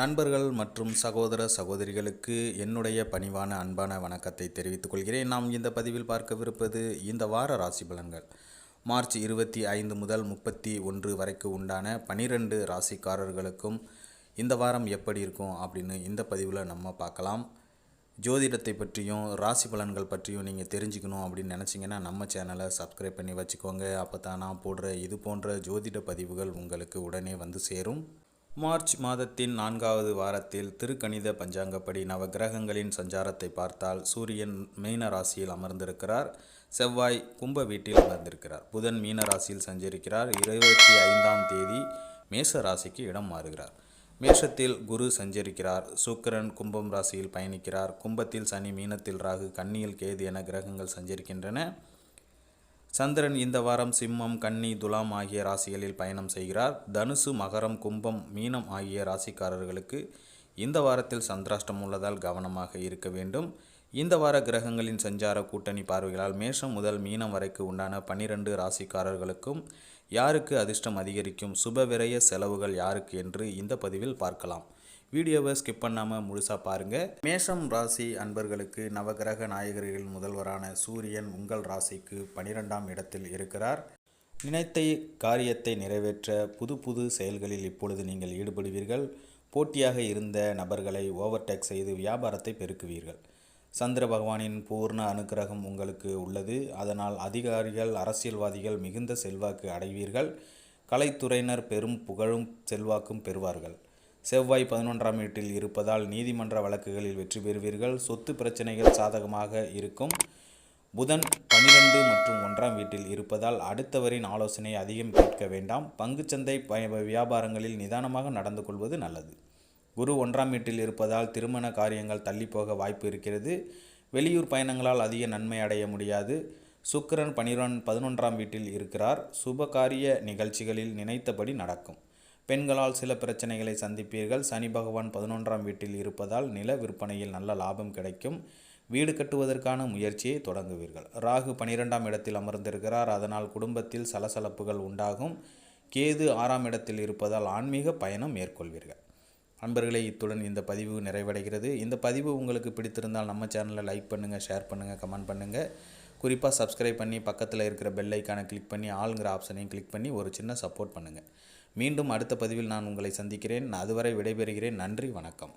நண்பர்கள் மற்றும் சகோதர சகோதரிகளுக்கு என்னுடைய பணிவான அன்பான வணக்கத்தை தெரிவித்துக் கொள்கிறேன். நாம் இந்த பதிவில் பார்க்கவிருப்பது இந்த வார ராசி பலன்கள். மார்ச் இருபத்தி ஐந்து முதல் முப்பத்தி ஒன்று வரைக்கு உண்டான பனிரெண்டு ராசிக்காரர்களுக்கும் இந்த வாரம் எப்படி இருக்கும் அப்படின்னு இந்த பதிவில் நம்ம பார்க்கலாம். ஜோதிடத்தை பற்றியும் ராசி பலன்கள் பற்றியும் நீங்கள் தெரிஞ்சுக்கணும் அப்படின்னு நினச்சிங்கன்னா நம்ம சேனலை சப்ஸ்கிரைப் பண்ணி வச்சுக்கோங்க. அப்போ தான் நான் போடுற இது போன்ற ஜோதிட பதிவுகள் உங்களுக்கு உடனே வந்து சேரும். மார்ச் மாதத்தின் நான்காவது வாரத்தில் திருக்கணித பஞ்சாங்கப்படி நவகிரகங்களின் சஞ்சாரத்தை பார்த்தால் சூரியன் மீன ராசியில் அமர்ந்திருக்கிறார். செவ்வாய் கும்ப வீட்டில் அமர்ந்திருக்கிறார். புதன் மீன ராசியில் சஞ்சரிக்கிறார். இருபத்தி ஐந்தாம் தேதி மேச ராசிக்கு இடம் மாறுகிறார். மேஷத்தில் குரு சஞ்சரிக்கிறார். சுக்கரன் கும்பம் ராசியில் பயணிக்கிறார். கும்பத்தில் சனி மீனத்தில் ராகு கன்னியில் கேது என கிரகங்கள் சஞ்சரிக்கின்றன. சந்திரன் இந்த வாரம் சிம்மம் கன்னி துலாம் ஆகிய ராசிகளில் பயணம் செய்கிறார். தனுசு மகரம் கும்பம் மீனம் ஆகிய ராசிக்காரர்களுக்கு இந்த வாரத்தில் சந்திராஷ்டம் உள்ளதால் கவனமாக இருக்க வேண்டும். இந்த வார கிரகங்களின் சஞ்சார கூட்டணி பார்வைகளால் மேஷம் முதல் மீனம் வரைக்கு உண்டான பனிரெண்டு ராசிக்காரர்களுக்கும் யாருக்கு அதிர்ஷ்டம் அதிகரிக்கும் சுப விரய செலவுகள் யாருக்கு என்று இந்த பதிவில் பார்க்கலாம். வீடியோவை ஸ்கிப் பண்ணாமல் முழுசாக பாருங்கள் மேஷம் ராசி அன்பர்களுக்கு நவகிரக நாயகர்கள் முதல்வரான சூரியன் உங்கள் ராசிக்கு பனிரெண்டாம் இடத்தில் இருக்கிறார். நினைத்த காரியத்தை நிறைவேற்ற புது புது செயல்களில் இப்பொழுது நீங்கள் ஈடுபடுவீர்கள். போட்டியாக இருந்த நபர்களை ஓவர்டேக் செய்து வியாபாரத்தை பெருக்குவீர்கள். சந்திர பகவானின் பூர்ண அனுக்கிரகம் உங்களுக்கு உள்ளது. அதனால் அதிகாரிகள் அரசியல்வாதிகள் மிகுந்த செல்வாக்கு அடைவீர்கள். கலைத்துறையினர் பெரும் புகழும் செல்வாக்கும் பெறுவார்கள். செவ்வாய் பதினொன்றாம் வீட்டில் இருப்பதால் நீதிமன்ற வழக்குகளில் வெற்றி பெறுவீர்கள். சொத்து பிரச்சனைகள் சாதகமாக இருக்கும். புதன் பனிரெண்டு மற்றும் ஒன்றாம் வீட்டில் இருப்பதால் அடுத்தவரின் ஆலோசனை அதிகம் கேட்க வேண்டாம். பங்குச்சந்தை வியாபாரங்களில் நிதானமாக நடந்து கொள்வது நல்லது. குரு ஒன்றாம் வீட்டில் இருப்பதால் திருமண காரியங்கள் தள்ளிப்போக வாய்ப்பு இருக்கிறது. வெளியூர் பயணங்களால் அதிக நன்மை அடைய முடியாது. சுக்கிரன் பனிரெண்டு பதினொன்றாம் வீட்டில் இருக்கிறார். சுபகாரிய நிகழ்ச்சிகளில் நினைத்தபடி நடக்கும். பெண்களால் சில பிரச்சனைகளை சந்திப்பீர்கள். சனி பகவான் பதினொன்றாம் வீட்டில் இருப்பதால் நில விற்பனையில் நல்ல லாபம் கிடைக்கும். வீடு கட்டுவதற்கான முயற்சியை தொடங்குவீர்கள். ராகு பனிரெண்டாம் இடத்தில் அமர்ந்திருக்கிறார். அதனால் குடும்பத்தில் சலசலப்புகள் உண்டாகும். கேது ஆறாம் இடத்தில் இருப்பதால் ஆன்மீக பயணம் மேற்கொள்வீர்கள். அன்பர்களே இத்துடன் இந்த பதிவு நிறைவடைகிறது. இந்த பதிவு உங்களுக்கு பிடித்திருந்தால் நம்ம சேனலை லைக் பண்ணுங்கள் ஷேர் பண்ணுங்கள் கமெண்ட் பண்ணுங்கள் குறிப்பாக சப்ஸ்கிரைப் பண்ணி பக்கத்தில் இருக்கிற பெல் ஐக்கானை கிளிக் பண்ணி ஆளுங்கிற ஆப்ஷனையும் கிளிக் பண்ணி ஒரு சின்ன சப்போர்ட் பண்ணுங்கள் மீண்டும் அடுத்த பதிவில் நான் உங்களை சந்திக்கிறேன். அதுவரை விடைபெறுகிறேன். நன்றி வணக்கம்.